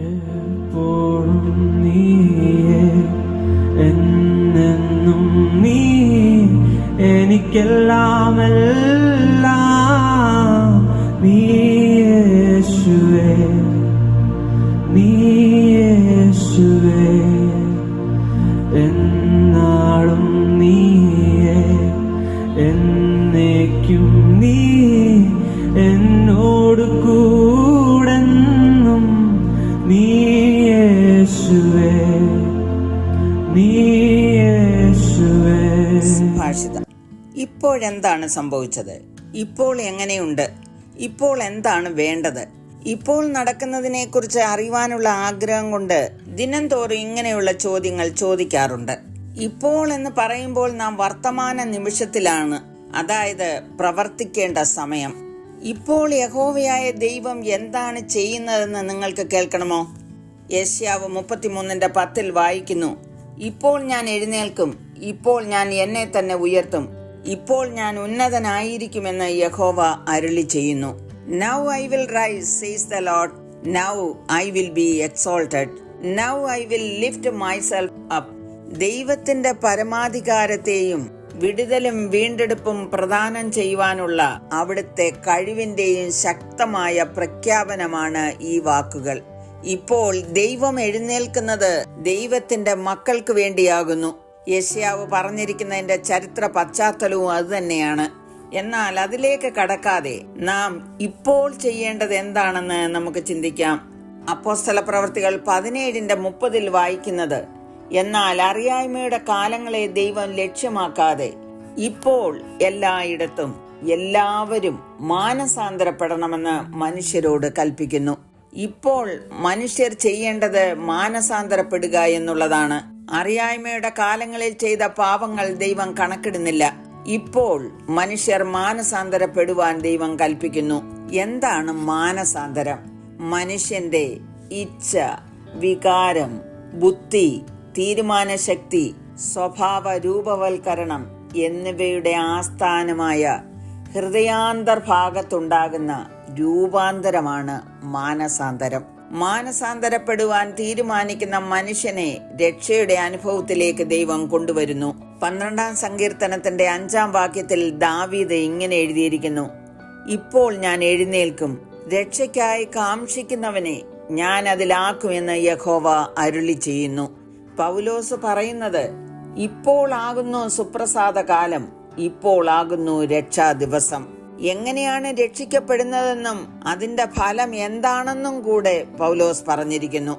എപ്പോഴും നീയേ. എന്നെന്നും നീ എനിക്കെല്ലാം എല്ലാം ഇപ്പോഴെന്താണ് സംഭവിച്ചത്? ഇപ്പോൾ എങ്ങനെയുണ്ട്? ഇപ്പോൾ എന്താണ് വേണ്ടത്? ഇപ്പോൾ നടക്കുന്നതിനെക്കുറിച്ച് അറിയുവാനുള്ള ആഗ്രഹം കൊണ്ട് ദിനംതോറും ഇങ്ങനെയുള്ള ചോദ്യങ്ങൾ ചോദിക്കാറുണ്ട്. ഇപ്പോൾ എന്ന് പറയുമ്പോൾ നാം വർത്തമാന നിമിഷത്തിലാണ് അതായത് പ്രവർത്തിക്കേണ്ട സമയം. ഇപ്പോൾ യഹോവയായ ദൈവം എന്താണ് ചെയ്യുന്നതെന്ന് നിങ്ങൾക്ക് കേൾക്കണമോ? യേശ്യാവ് മുപ്പത്തിമൂന്നിന്റെ പത്തിൽ വായിക്കുന്നു ഇപ്പോൾ ഞാൻ എഴുന്നേൽക്കും ഇപ്പോൾ ഞാൻ എന്നെ തന്നെ ഉയർത്തും ഇപ്പോൾ ഞാൻ ഉന്നതനായിരിക്കുമെന്ന് യഹോവ അരുളി ചെയ്യുന്നു. Now I will rise says the Lord now I will be exalted now I will lift myself up ദൈവത്തിന്റെ പരമാധികാരത്തെയും വിടുതലും വീണ്ടെടുപ്പും പ്രദാനം ചെയ്യുവാനുള്ള അവിടുത്തെ കഴിവിന്റെയും ശക്തമായ പ്രഖ്യാപനമാണ് ഈ വാക്കുകൾ. ഇപ്പോൾ ദൈവം എഴുന്നേൽക്കുന്നത് ദൈവത്തിന്റെ മക്കൾക്ക് വേണ്ടിയാകുന്നു. യശ്യാവ് പറഞ്ഞിരിക്കുന്നതിന്റെ ചരിത്ര പശ്ചാത്തലവും അതുതന്നെയാണ് എന്നാൽ അതിലേക്ക് കടക്കാതെ നാം ഇപ്പോൾ ചെയ്യേണ്ടത് എന്താണെന്ന് നമുക്ക് ചിന്തിക്കാം. അപ്പോസ്തല പ്രവർത്തികൾ പതിനേഴിന്റെ മുപ്പതിൽ വായിക്കുന്നത് എന്നാൽ അറിയായ്മയുടെ കാലങ്ങളെ ദൈവം ലക്ഷ്യമാക്കാതെ ഇപ്പോൾ എല്ലായിടത്തും എല്ലാവരും മാനസാന്തരപ്പെടണമെന്ന് മനുഷ്യരോട് കൽപ്പിക്കുന്നു. ഇപ്പോൾ മനുഷ്യർ ചെയ്യേണ്ടത് മാനസാന്തരപ്പെടുക എന്നുള്ളതാണ്. അറിയായ്മയുടെ കാലങ്ങളിൽ ചെയ്ത പാപങ്ങൾ ദൈവം കണക്കിടുന്നില്ല. ഇപ്പോൾ മനുഷ്യർ മാനസാന്തരപ്പെടുവാൻ ദൈവം കൽപ്പിക്കുന്നു. എന്താണ് മാനസാന്തരം? മനുഷ്യന്റെ ഇച്ഛ വികാരം ബുദ്ധി തീരുമാനശക്തി സ്വഭാവ രൂപവൽക്കരണം എന്നിവയുടെ ആസ്ഥാനമായ ഹൃദയാന്തർഭാഗത്തുണ്ടാകുന്ന രൂപാന്തരമാണ് മാനസാന്തരം. മാനസാന്തരപ്പെടുവാൻ തീരുമാനിക്കുന്ന മനുഷ്യനെ രക്ഷയുടെ അനുഭവത്തിലേക്ക് ദൈവം കൊണ്ടുവരുന്നു. പന്ത്രണ്ടാം സങ്കീർത്തനത്തിന്റെ അഞ്ചാം വാക്യത്തിൽ ദാവീദ് ഇങ്ങനെ എഴുതിയിരിക്കുന്നു. ഇപ്പോൾ ഞാൻ എഴുന്നേൽക്കും. രക്ഷയ്ക്കായി കാക്ഷിക്കുന്നവനെ ഞാൻ അതിലാക്കുമെന്ന് യഹോവ അരുളി ചെയ്യുന്നു. പൗലോസ് പറയുന്നത് ഇപ്പോൾ ആകുന്നു സുപ്രസാദ കാലം ഇപ്പോൾ ആകുന്നു രക്ഷാ ദിവസം എങ്ങനെയാണ് രക്ഷിക്കപ്പെടുന്നതെന്നും അതിന്റെ ഫലം എന്താണെന്നും കൂടെ പൗലോസ് പറഞ്ഞിരിക്കുന്നു.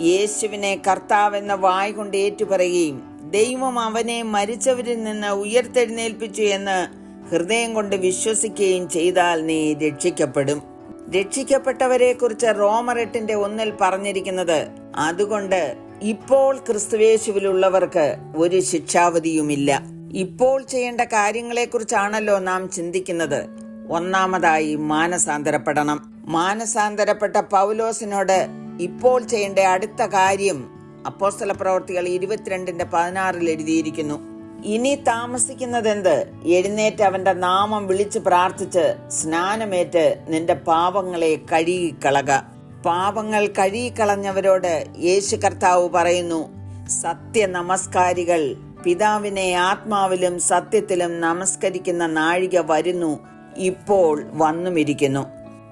യേശുവിനെ കർത്താവെന്ന വായ് കൊണ്ട് ഏറ്റുപറയുകയും ദൈവം അവനെ മരിച്ചവരിൽ നിന്ന് ഉയർത്തെഴുന്നേൽപ്പിച്ചു എന്ന് ഹൃദയം കൊണ്ട് വിശ്വസിക്കുകയും ചെയ്താൽ നീ രക്ഷിക്കപ്പെടും. രക്ഷിക്കപ്പെട്ടവരെ കുറിച്ച് റോമർ എട്ടിന്റെ ഒന്നിൽ പറഞ്ഞിരിക്കുന്നത് അതുകൊണ്ട് ഇപ്പോൾ ക്രിസ്തുവേശുവിലുള്ളവർക്ക് ഒരു ശിക്ഷാവധിയുമില്ല. ഇപ്പോൾ ചെയ്യേണ്ട കാര്യങ്ങളെക്കുറിച്ചാണല്ലോ നാം ചിന്തിക്കുന്നത്. ഒന്നാമതായി മാനസാന്തരപ്പെടണം. മാനസാന്തരപ്പെട്ട പൗലോസിനോട് ഇപ്പോൾ ചെയ്യേണ്ട അടുത്ത കാര്യം അപ്പോസ്തല പ്രവർത്തികൾ ഇരുപത്തിരണ്ടിന്റെ പതിനാറിൽ എഴുതിയിരിക്കുന്നു. ഇനി താമസിക്കുന്നതെന്ത്? എഴുന്നേറ്റ് അവന്റെ നാമം വിളിച്ച് പ്രാർത്ഥിച്ച് സ്നാനമേറ്റ് നിന്റെ പാപങ്ങളെ കഴുകിക്കളക. പാപങ്ങൾ കഴുകിക്കളഞ്ഞവരോട് യേശു കർത്താവ് പറയുന്നു സത്യ നമസ്കാരികൾ പിതാവിനെ ആത്മാവിലും സത്യത്തിലും നമസ്കരിക്കുന്ന നാഴിക വരുന്നു ഇപ്പോൾ വന്നുമിരിക്കുന്നു.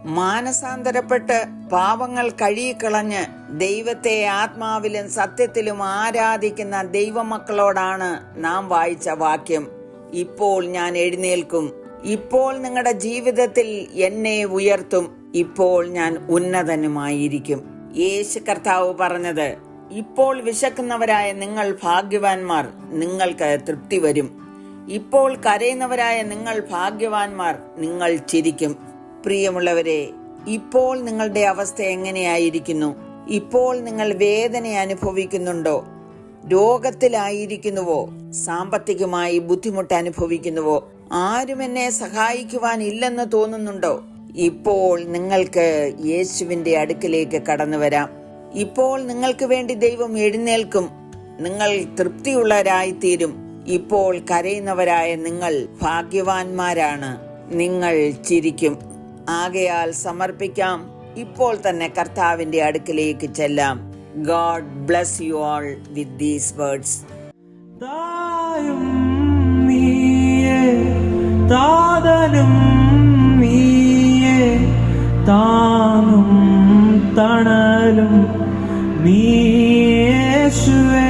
മാനസാന്തരപ്പെട്ട് പാവങ്ങൾ കഴുകിക്കളഞ്ഞ് ദൈവത്തെ ആത്മാവിലും സത്യത്തിലും ആരാധിക്കുന്ന ദൈവമക്കളോടാണ് നാം വായിച്ച വാക്യം ഇപ്പോൾ ഞാൻ എഴുന്നേൽക്കും ഇപ്പോൾ നിങ്ങളുടെ ജീവിതത്തിൽ എന്നെ ഉയർത്തും ഇപ്പോൾ ഞാൻ ഉന്നതനുമായിരിക്കും. യേശു കർത്താവ് പറഞ്ഞത് ഇപ്പോൾ വിശക്കുന്നവരായ നിങ്ങൾ ഭാഗ്യവാന്മാർ നിങ്ങൾക്ക് തൃപ്തി വരും. ഇപ്പോൾ കരയുന്നവരായ നിങ്ങൾ ഭാഗ്യവാന്മാർ നിങ്ങൾ ചിരിക്കും. പ്രിയമുള്ളവരെ ഇപ്പോൾ നിങ്ങളുടെ അവസ്ഥ എങ്ങനെയായിരിക്കുന്നു? ഇപ്പോൾ നിങ്ങൾ വേദന അനുഭവിക്കുന്നുണ്ടോ? രോഗത്തിലായിരിക്കുന്നുവോ? സാമ്പത്തികമായി ബുദ്ധിമുട്ട് അനുഭവിക്കുന്നുവോ? ആരും എന്നെ സഹായിക്കുവാൻ ഇല്ലെന്ന് തോന്നുന്നുണ്ടോ? ഇപ്പോൾ നിങ്ങൾക്ക് യേശുവിന്റെ അടുക്കിലേക്ക് കടന്നു വരാം. ഇപ്പോൾ നിങ്ങൾക്ക് വേണ്ടി ദൈവം എഴുന്നേൽക്കും. നിങ്ങൾ തൃപ്തിയുള്ളവരായിത്തീരും. ഇപ്പോൾ കരയുന്നവരായ നിങ്ങൾ ഭാഗ്യവാന്മാരാണ്. നിങ്ങൾ ചിരിക്കും. ആകയാൽ സമർപ്പിക്കാം. ഇപ്പോൾ തന്നെ കർത്താവിന്റെ അടുക്കിലേക്ക് ചെല്ലാം. God bless you all with these words താനും താതനും താങ്ങും തണലും നീയേശുവേ തായും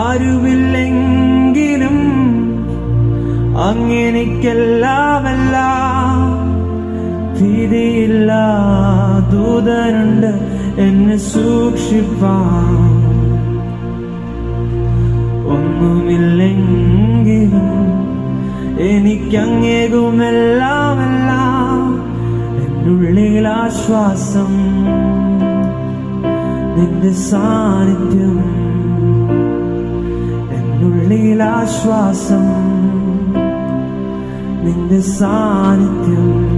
ആരുമില്ലെങ്കിലും എന്നെ സൂക്ഷിപ്പാൻ. ഒന്നുമില്ലെങ്കിലും എനിക്കങ്ങേകുമെല്ലാമെല്ലാം എന്നുള്ളിൽ ആശ്വാസം. നിന്റെ സാന്നിധ്യം. എന്നുള്ളിൽ ആശ്വാസം. നിന്റെ സാന്നിധ്യം.